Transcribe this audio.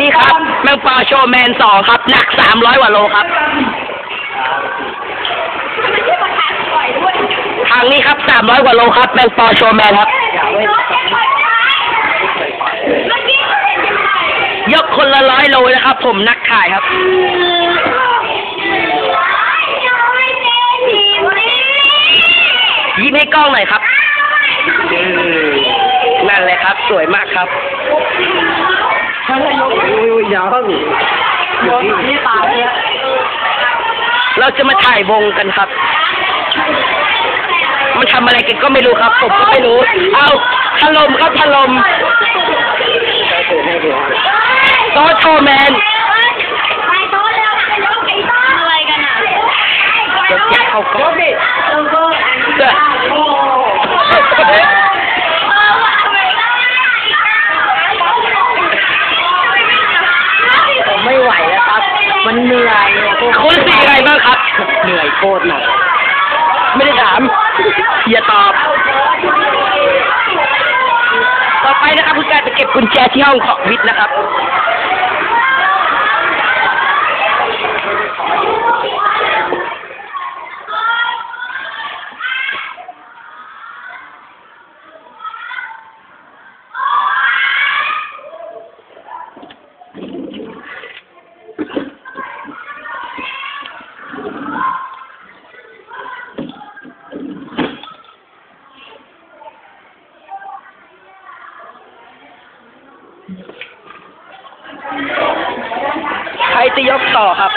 นี่ครับแมงปอโชว์แมนสองครับ หนักสามร้อยกว่าโลครับ ทางนี้ครับสามร้อยกว่าโลครับแมงปอโชว์แมนครับ ยกคนละร้อยโลนะครับ ผมนักถ่ายครับยิ้มให้กล้องหน่อยครับ นั่นเลยครับ สวยมากครับ ยาวอยู่ที่ตาเนี่ยเราจะมาถ่ายวงกันครับ มันทำอะไรกันก็ไม่รู้ครับ ผมก็ไม่รู้ เอาถล่มครับถล่มโตโชว์แมนเดี๋ยวแจ็คเขาก็เด้อผ คุณสีอะไรบ้างครับ เหนื่อยโคตรหนัก ไม่ได้ถาม อย่าตอบ ต่อไปนะครับคุณการจะเก็บกุญแจที่ห้องของวิทย์นะครับ ใครจะยกต่อครับ